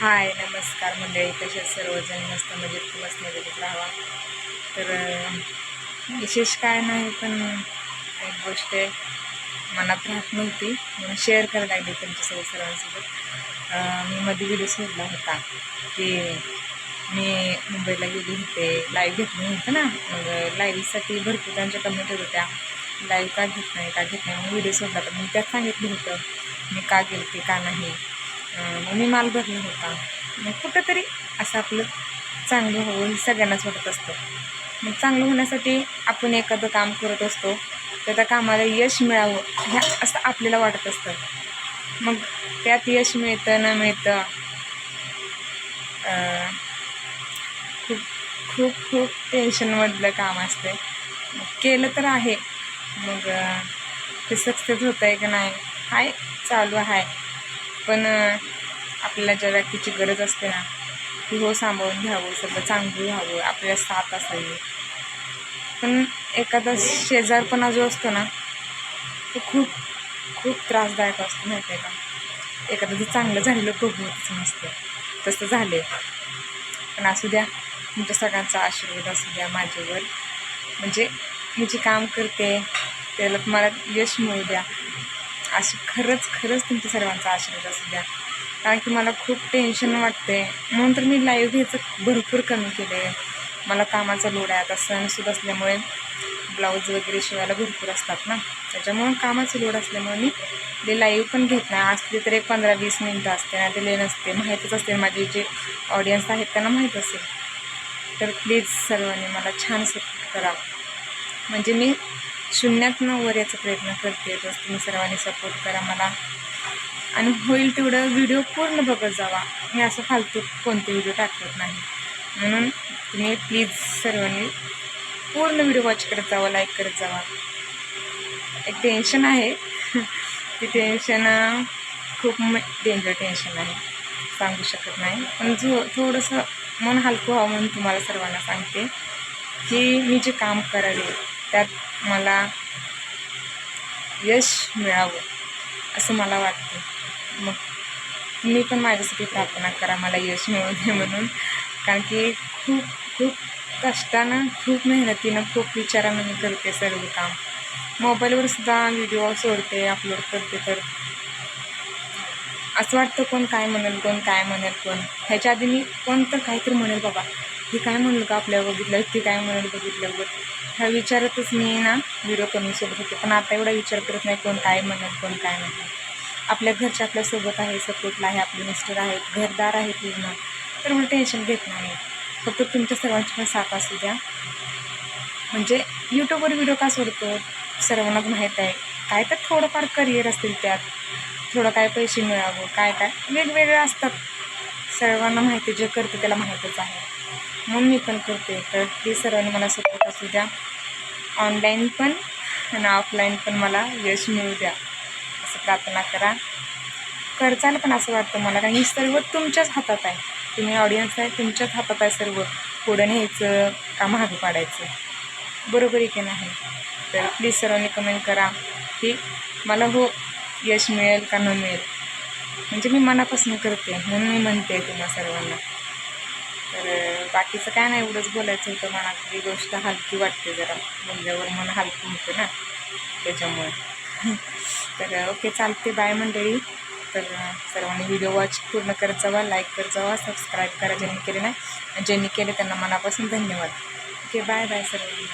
हाय नमस्कार मंडळी कसे सर्वजण? मस्त मजेत मस्त मजेत राहावा तर विशेष काय नाही पण एक गोष्ट आहे मनात राहत नव्हती. म्हणून शेअर करायला लागली तुमच्यासोबत सर्वांसोबत. मी मध्ये व्हिडिओ सोडला होता की मी मुंबईला गेली होते लाईव्ह घेतली नव्हतं ना. मग लाईव्हसाठी भरपूर त्यांच्या कमेंट होत होत्या. लाईव्ह का घेत नाही का घेत नाही? मग व्हिडिओ सोडला. तर मी त्यात सांगितलं होतं मी का गेलते का नाही? मग मी माल भरला होता. मग कुठंतरी असं आपलं चांगलं होऊन सगळ्यांनाच वाटत असतं. मग चांगलं होण्यासाठी आपण एखादं काम करत असतो. तर त्या कामाला यश मिळावं ह्या असं आपल्याला वाटत असतं. मग त्यात यश मिळतं न मिळतं खूप खूप खूप टेन्शनमधलं काम असते मग केलं तर आहे. मग ते सक्सेस होतं आहे का नाही हाय चालू आहे. पण आपल्याला ज्या व्यक्तीची गरज असते ना ती हो सांभाळून घ्यावं सगळं चांगलं व्हावं आपल्याला साथ असावी. पण एखादा शेजारपणा जो असतो ना तो खूप खूप त्रासदायक असतो माहिती आहे का? एखादं जर चांगलं झालेलं बघवतच नसतं तसं झाले पण असू द्या तुमच्या सगळ्यांचा आशीर्वाद असू द्या माझ्यावर. म्हणजे मी जे काम करते त्याला मला यश मिळू द्या. असं खरंच खरंच तुमच्या सर्वांचा आशीर्वाद असू द्या. कारण की मला खूप टेन्शन वाटते म्हणून तर मी लाईव्ह घ्यायचं भरपूर कमी केलं आहे मला कामाचा लोड आहे. आता सणसूद असल्यामुळे ब्लाऊज वगैरे शिवायला भरपूर असतात ना. त्याच्यामुळं कामाचं लोड असल्यामुळे मी ते लाईव्ह पण घेत नाही. असली तर एक पंधरा वीस मिनटं असते ना ते ले नसते. माहीतच असते. माझे जे ऑडियन्स आहेत त्यांना माहीत असेल. तर प्लीज सर्वांनी मला छान सपोर्ट करा. म्हणजे मी शून्यातनं वर याचा प्रयत्न करते. तर तुम्ही सर्वांनी सपोर्ट करा मला. आणि होईल तेवढं व्हिडिओ पूर्ण बघत जावा. मी असं फालतू कोणते व्हिडिओ टाकत नाही. म्हणून तुम्ही प्लीज सर्वांनी पूर्ण व्हिडिओ वॉच करत जावा लाईक करत जावा. एक टेन्शन आहे. ते टेन्शन खूप डेंजर टेन्शन आहे. सांगू शकत नाही. पण जो थोडंसं मन हलकं व्हावं म्हणून तुम्हाला सर्वांना सांगते की मी जे काम करावे त्यात मला यश मिळावं असं मला वाटतं. मग तुम्ही पण माझ्यासाठी प्रार्थना करा मला यश मिळू दे म्हणून. कारण की खूप खूप कष्टानं खूप मेहनतीनं खूप विचारानं मी करते सर्व काम. मोबाईलवर सुद्धा व्हिडिओ सोडते अपलोड करते तर असं वाटतं कोण काय म्हणेल कोण काय म्हणेल कोण. ह्याच्या आधी मी कोण तर काहीतरी म्हणेल बाबा. हे काय म्हणलं का आपल्या बघितलं? ते काय म्हणलं बघितलं बघ ह्या विचारातच मी ना व्हिडिओ कमी सोबत होते. पण आता एवढा विचार करत नाही कोण काय म्हणत कोण काय म्हणत. आपल्या घरच्या आपल्यासोबत आहे सपोर्टला आहे आपले मिस्टर आहेत घरदार आहे पूर्ण. तर मला टेन्शन घेत नाही. फक्त तुमच्या सर्वांची पण साथ असू द्या. म्हणजे यूट्यूबवर व्हिडिओ का सोडतो? सर्वांनाच माहीत आहे. काय तर थोडंफार करिअर असतील त्यात. थोडं काय पैसे मिळावं काय काय? वेगवेगळे असतात. सर्वांना माहिती जे करतं त्याला माहीतच आहे. म्हणून मी पण करते. तर प्लीज सर्वांनी मला सपोर्ट असू द्या. ऑनलाईन पण आणि ऑफलाईन पण मला यश मिळू द्या. असं प्रार्थना करा. खर्चाला पण असं वाटतं मला कारण ही सर्व तुमच्याच हातात आहे. तुम्ही ऑडियन्स आहे तुमच्याच हातात आहे सर्व. पुढं न्यायचं का महाग पाडायचं? बरोबर आहे की नाही? तर प्लीज सर्वांनी कमेंट करा की मला हो यश मिळेल का न मिळेल? म्हणजे मी मनापासून करते म्हणून मी म्हणते तुम्हा सर्वांना. तर बाकीचं काय नाही एवढंच बोलायचं होतं मनातली गोष्ट हलकी वाटते जरा. बोलल्यावर मन हलकी होतं ना त्याच्यामुळे. तर ओके चालते बाय मंडळी. तर सर्वांनी व्हिडिओ वॉच पूर्ण करत जावा लाईक करत जावा सबस्क्राईब करा ज्यांनी केले नाही ज्यांनी केले त्यांना मनापासून धन्यवाद. ओके बाय बाय सर्वांनी.